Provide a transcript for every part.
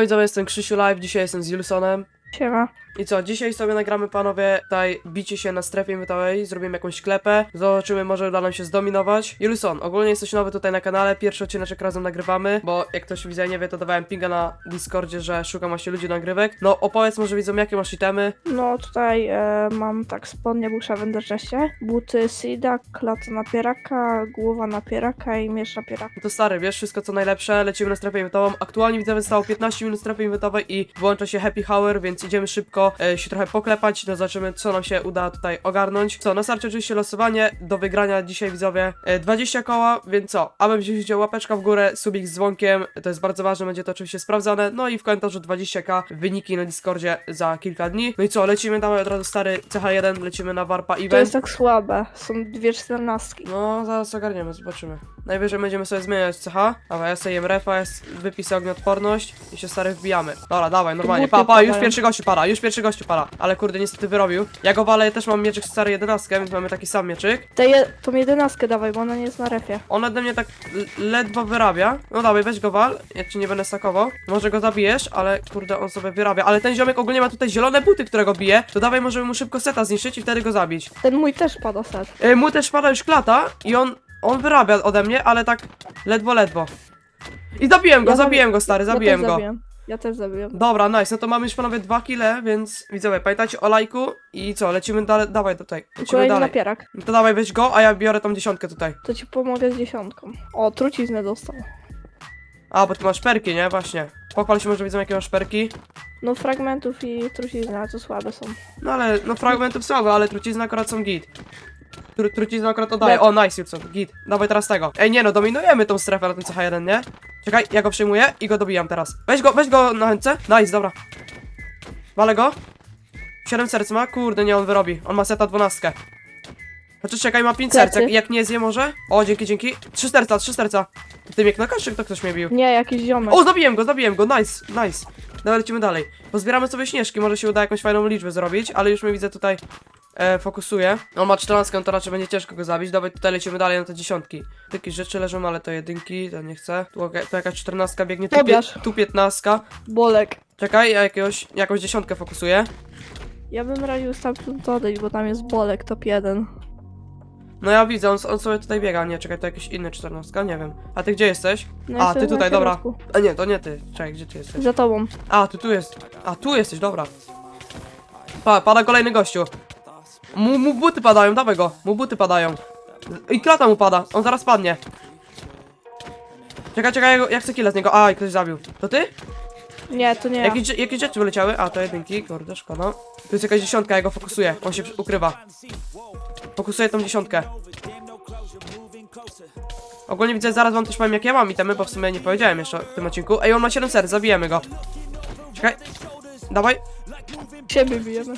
Widzowie, jestem Krzysiu Live, dzisiaj jestem z Julsonem. Siema. I co, dzisiaj sobie nagramy panowie tutaj bicie się na strefie metowej, zrobimy jakąś klepę, zobaczymy może uda nam się zdominować. Julson, ogólnie jesteś nowy tutaj na kanale, pierwszy odcinek razem nagrywamy, bo jak ktoś widzę nie wie, to dawałem pinga na Discordzie, że szukam właśnie ludzi do nagrywek. No opowiedz może widzom jakie masz itemy. No tutaj e, mam tak spodnie busza w Enderchestie, buty Sida, klata napieraka, głowa napieraka i miecz napieraka. No to stary, wiesz, wszystko co najlepsze, lecimy na strefę inwentową. Aktualnie widzę, zostało 15 minut strefy inwentowej i włącza się happy hour, więc idziemy szybko e, się trochę poklepać, no zobaczymy co nam się uda tutaj ogarnąć. Co, na starcie oczywiście losowanie, do wygrania dzisiaj widzowie e, 20 koła, więc co, abym wziął udział łapeczka w górę, subik z dzwonkiem, to jest bardzo ważne, będzie to oczywiście sprawdzane, no i w komentarzu 20k, wyniki na Discordzie za kilka dni. No i co, lecimy, dawaj od razu stary CH1, lecimy na Warpa Event. To jest tak słabe, są dwie czternastki. No, zaraz ogarniemy, zobaczymy. Najwyżej będziemy sobie zmieniać CH. Dawaj, ja sobie jem refa, jest wypis ognioodporność i się stary wbijamy. Dobra, dawaj, normalnie. Pa, pa, już pierwszy gościu para, już pierwszy gościu para. Ale kurde, niestety wyrobił. Ja go walę, ja też mam mieczyk stary jedenastkę, więc mamy taki sam mieczyk. Te je, tą jedenastkę dawaj, bo ona nie jest na refie. On ode mnie tak ledwo wyrabia. No dawaj, weź go wal, ja ci nie będę stakował. Może go zabijesz, ale kurde, on sobie wyrabia. Ale ten ziomek ogólnie ma tutaj zielone buty, którego bije. To dawaj, możemy mu szybko seta zniszczyć i wtedy go zabić. Ten mój też pada set. Mu też pada już klata i on, on wyrabia ode mnie, ale tak ledwo, ledwo. I zabiłem go, Ja zabiłem go stary, zabiłem ja też go. Zabiłem. Ja też zabiłem. Dobra, nice, no to mamy już panowie dwa kile, więc widzowie, pamiętajcie o lajku i co, lecimy dalej, dawaj tutaj, lecimy Kolejny dalej. napierak. No to dawaj, weź go, a ja biorę tą dziesiątkę tutaj. To ci pomogę z dziesiątką. O, truciznę dostał. A, bo ty masz perki, nie? Właśnie. Pochwal się może widzą jakie masz perki. No fragmentów i trucizny, ale to słabe są. No ale, no fragmentów słabe, ale trucizny akurat są git. Tru, trucizna akurat oddaje. O, nice, Jurson, git. Dawaj teraz tego. Ej, nie no, dominujemy tą strefę na tym CH1, nie? Czekaj, ja go przyjmuję i go dobijam teraz. Weź go, weź go na chętce. Nice, dobra. Walę go. 7 serc ma? Kurde, nie, on wyrobi. On ma seta 12. Znaczy, czekaj, ma 5 serc. Jak, nie zje może? O, dzięki, dzięki. 3 serca, 3 serca. Ty mnie knokasz, czy kto ktoś mnie bił? Nie, jakiś ziomek. O, zabiłem go, zabiłem go, nice, nice. Dobra, lecimy dalej. Pozbieramy sobie śnieżki, może się uda jakąś fajną liczbę zrobić, ale już mnie widzę tutaj e, fokusuje. On ma 14, to raczej będzie ciężko go zabić. Dawaj, tutaj lecimy dalej na te dziesiątki. Tu Jakieś rzeczy leżą, ale to jedynki, to nie chcę. Tu, tu jakaś 14 biegnie, tu, pie, Tobiasz. tu 15. Bolek. Czekaj, ja jakiegoś, jakąś dziesiątkę fokusuję. Ja bym radził stamtąd odejść, bo tam jest Bolek, top 1. No ja widzę, on, on sobie tutaj biega. Nie, czekaj, to jakiś inny 14, nie wiem. A ty gdzie jesteś? No A, jestem ty na tutaj, dobra. środku. A nie, to nie ty. Czekaj, gdzie ty jesteś? Za tobą. A, ty tu jest. A, tu jesteś, dobra. Pa, pada kolejny gościu. Mu, mu buty padają, dawaj go. Mu buty padają. I klata mu pada, on zaraz padnie. Czekaj, czekaj, ja go- ja chcę killa z niego. A, i ktoś zabił. To ty? Nie, to nie ja. Jakieś, rzeczy wyleciały? A, to jedynki, kurde, szkoda. Tu jest jakaś dziesiątka, ja go fokusuję. On się ukrywa. Fokusuję tą dziesiątkę. Ogólnie widzę, zaraz wam też powiem jak ja mam itemy, bo w sumie nie powiedziałem jeszcze w tym odcinku. Ej, on ma 7 serc, zabijemy go. Czekaj. Dawaj. Siebie bijemy.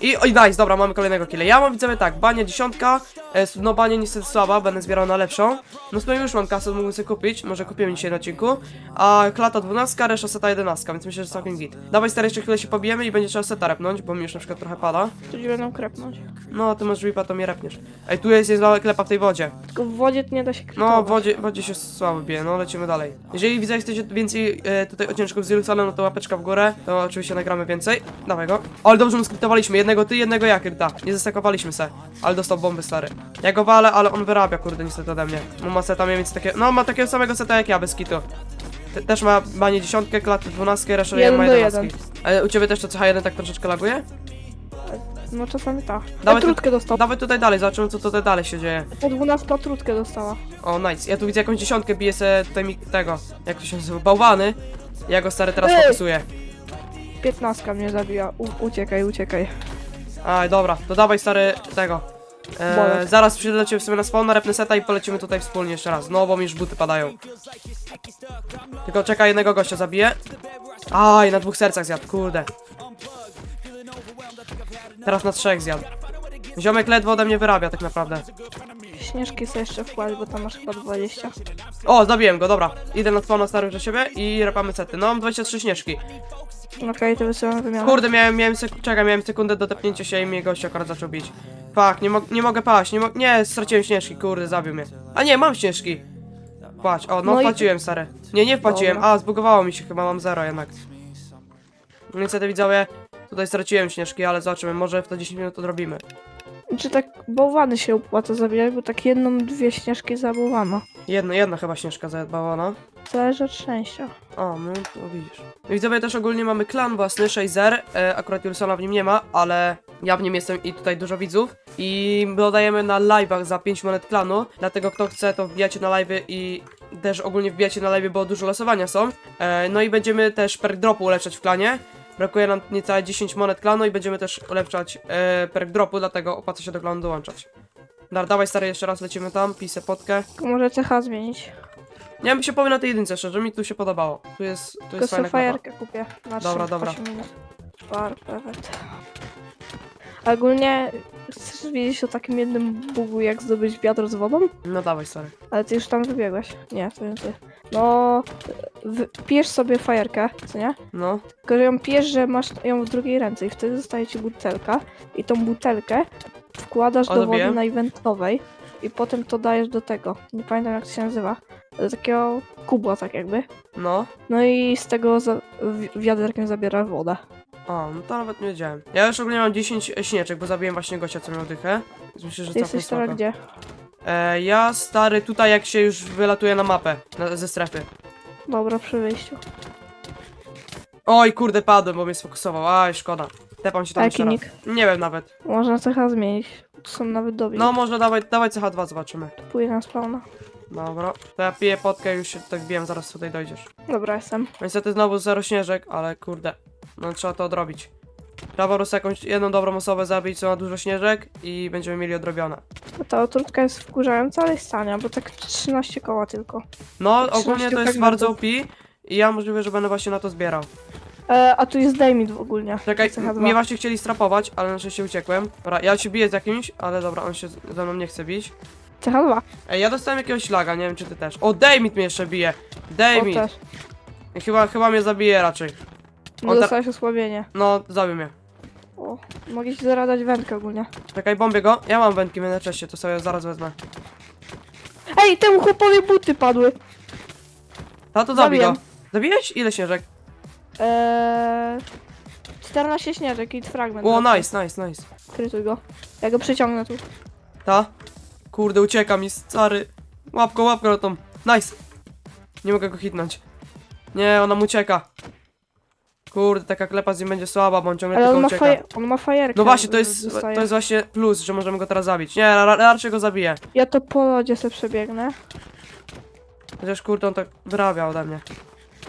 I oj, nice, dobra, mamy kolejnego killa. Ja mam widzowie tak, bania dziesiątka, e, no bania niestety słaba, będę zbierał na lepszą. No sobie już mam kasę, mógłbym sobie kupić, może kupimy dzisiaj na odcinku. A klata 12, reszta seta 11, więc myślę, że całkiem git. Dawaj stary, jeszcze chwilę się pobijemy i będzie trzeba seta repnąć, bo mi już na przykład trochę pada. Tu ci będą krepnąć. No, ty masz whipa, to mnie repniesz. Ej, tu jest, jest klepa w tej wodzie. Tylko w wodzie nie da się No, krytować. w wodzie, w wodzie się słabo bije, no lecimy dalej. Jeżeli widzę, chcecie więcej e, tutaj odcinków z Illusonem, no to łapeczka w górę, to oczywiście nagramy więcej. Dawaj go. Ale dobrze mu skryptowaliśmy, jednego ty, jednego ja, Kyrta. Nie zastakowaliśmy se, ale dostał bomby stary. Ja go walę, ale on wyrabia, kurde, niestety ode mnie. On ma seta mniej więcej takie, no ma takiego samego seta jak ja, bez kitu. Te, też ma banie dziesiątkę, klatę dwunastkę, resztę Jeden ma jedenastki. Ale u ciebie też to CH1 tak troszeczkę laguje? No czasami tak. Dawaj tu- trutkę dostał. Dawaj tutaj dalej, zobaczymy co tutaj dalej się dzieje. Po 12 trutkę dostała. O, nice. Ja tu widzę jakąś dziesiątkę, bije se tutaj mi tego, jak to się nazywa, bałwany. Ja go stary teraz fokusuję. 15 mnie zabiła. U uciekaj, uciekaj. Aj, dobra, to dawaj stary tego. E, zaraz przyjdę do ciebie sobie na spawn, repnę seta i polecimy tutaj wspólnie jeszcze raz. No, bo mi już buty padają. Tylko czekaj, jednego gościa zabiję. Aj, na dwóch sercach zjadł, kurde. Teraz na trzech zjadł. Ziomek ledwo ode mnie wyrabia tak naprawdę. Śnieżki sobie jeszcze wkładź, bo tam masz chyba 20. O, zabiłem go, dobra. Idę na spawna stary do siebie i repamy sety. No, mam 23 śnieżki. Okej, to wysyłam wymianę. Kurde, miałem, miałem, sek- czekaj, miałem sekundę do tepnięcia się i mnie gość akurat zaczął bić. Fuck, nie, mo nie mogę paść, nie, mo nie, straciłem śnieżki, kurde, zabił mnie. A nie, mam śnieżki. Płać, o, no, No i- wpłaciłem, stary. Nie, nie wpłaciłem, Dobra. a, zbugowało mi się, chyba mam zero jednak. No Niestety widzowie, tutaj straciłem śnieżki, ale zobaczymy, może w to 10 minut odrobimy. Czy tak bałwany się opłaca zabijać, bo tak jedną, dwie śnieżki za bałwana. Jedna, jedna chyba śnieżka zadbała, no. Zależy od szczęścia. O, no to widzisz. No i widzowie też ogólnie mamy klan własny, Shazer. E, akurat Julsona w nim nie ma, ale ja w nim jestem i tutaj dużo widzów. I dodajemy na live'ach za 5 monet klanu, dlatego kto chce to wbijacie na live'y i też ogólnie wbijacie na live'y, bo dużo losowania są. E, no i będziemy też perk dropu ulepszać w klanie. Brakuje nam niecałe 10 monet klanu i będziemy też ulepszać e, perk dropu, dlatego opłaca się do klanu dołączać. Dar, dawaj stary, jeszcze raz lecimy tam, pisę potkę. Tylko może CH zmienić. Nie wiem, się powiem na tej jedynce, szczerze, mi tu się podobało. Tu jest, tu Tylko jest sobie fajna klapa. fajerkę kupię. Na Dobra, trzy- dobra. osiem minut. Bar, pewet. Ogólnie chcesz wiedzieć o takim jednym bugu, jak zdobyć wiatr z wodą? No dawaj, stary. Ale ty już tam wybiegłeś. Nie, to nie ty. No, w, pijesz sobie fajerkę, co nie? No. Tylko, że ją pijesz, że masz ją w drugiej ręce i wtedy zostaje ci butelka i tą butelkę wkładasz O, do wody najwentowej i potem to dajesz do tego. Nie pamiętam jak to się nazywa. Takiego kubła tak jakby. No. No i z tego za, wi- wiaderkiem zabierasz wodę. A, no to nawet nie wiedziałem. Ja już ogólnie mam 10 śnieczek, bo zabiłem właśnie gościa, co miał dychę. Więc myślę, że Ty całkiem jesteś teraz spoko. gdzie? E, ja, stary, tutaj jak się już wylatuje na mapę, na, ze strefy. Dobra, przy wyjściu. Oj, kurde, padłem, bo mnie sfokusował. Aj, szkoda. Tepam się tam Jaki jeszcze raz. nick? Nie wiem nawet. Można CH zmienić. Tu są nawet dobi. No, może dawaj, dawaj CH2, zobaczymy. Pójdę na spawna. Dobra. To ja piję potkę już się tak biłem, zaraz tutaj dojdziesz. Dobra, jestem. Niestety znowu zero śnieżek, ale kurde. No trzeba to odrobić. Trzeba po prostu jakąś jedną dobrą osobę zabić, co ma dużo śnieżek i będziemy mieli odrobione. Ta otrutka jest wkurzająca, ale jest tania, bo tak 13 koła tylko. No, 13 ogólnie to jest fragmentów. bardzo OP i ja możliwe, że będę właśnie na to zbierał. E, a tu jest Damid ogólnie. Czekaj, CH2. mnie właśnie chcieli strapować, ale na szczęście uciekłem. Dobra, ja się biję z jakimś, ale dobra, on się ze mną nie chce bić. CH2. Ej, ja dostałem jakiegoś laga, nie wiem czy ty też. O, Damit mnie jeszcze bije! O, też. Chyba, chyba mnie zabije raczej. No On ta- dostałeś osłabienie. No, zabił mnie. O, mogę ci zaraz dać wędkę ogólnie. Czekaj, bombię go. Ja mam wędki w międzyczasie, to sobie zaraz wezmę. Ej, temu chłopowi buty padły. A to zabij go. Zabiłem. Zabiłeś? Ile śnieżek? Eee, 14 śnieżek i fragment. O, nice, nice, nice. Krytuj go. Ja go przyciągnę tu. Ta? Kurde, ucieka mi, stary. Łapko, łapko na tą. Nice. Nie mogę go hitnąć. Nie, ona mu ucieka. Kurde, taka klepa z nim będzie słaba, bo on ciągle Ale tylko on ma, ucieka. on ma fajerkę. No właśnie, to jest, dostaje. to jest właśnie plus, że możemy go teraz zabić. Nie, ra raczej go zabiję. Ja to po lodzie sobie przebiegnę. Chociaż kurde, on tak wyrabia ode mnie.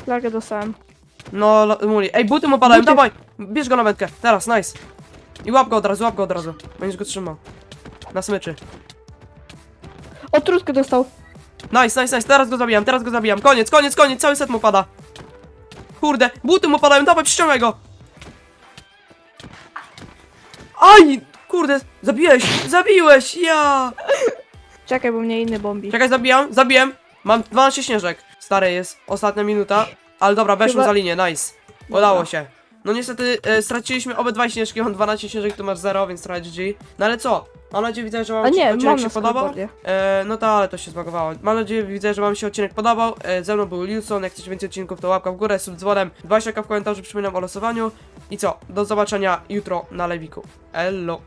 Flagę dostałem. No, lo- muli. Ej, buty mu padają, Buty. dawaj! Bierz go na wędkę, teraz, nice. I łap go od razu, łap go od razu. Będziesz go trzymał. Na smyczy. O, trutkę dostał. Nice, nice, nice, teraz go zabijam, teraz go zabijam. Koniec, koniec, koniec, cały set mu pada. Kurde, buty mu padają, dawaj, przyciągaj go. Aj, kurde, zabiłeś, zabiłeś, ja. Czekaj, bo mnie inny bombi. Czekaj, zabijam, zabiłem. Mam 12 śnieżek. Stary, jest ostatnia minuta. Ale dobra, weszłem Chyba- za linię, nice. Udało się. No niestety e, straciliśmy obydwa śnieżki, mam 12 śnieżek, tu masz 0, więc trochę GG. No ale co? Mam nadzieję, widzę, że wam A nie, odcinek mam się na podobał. E, no to ale to się zbagowało. Mam nadzieję, widzę, że wam się odcinek podobał. E, ze mną był Lilson, jak chcecie więcej odcinków, to łapka w górę, sub dzwonem, 20 w komentarzu, przypominam o losowaniu. I co? Do zobaczenia jutro na lewiku. Elo.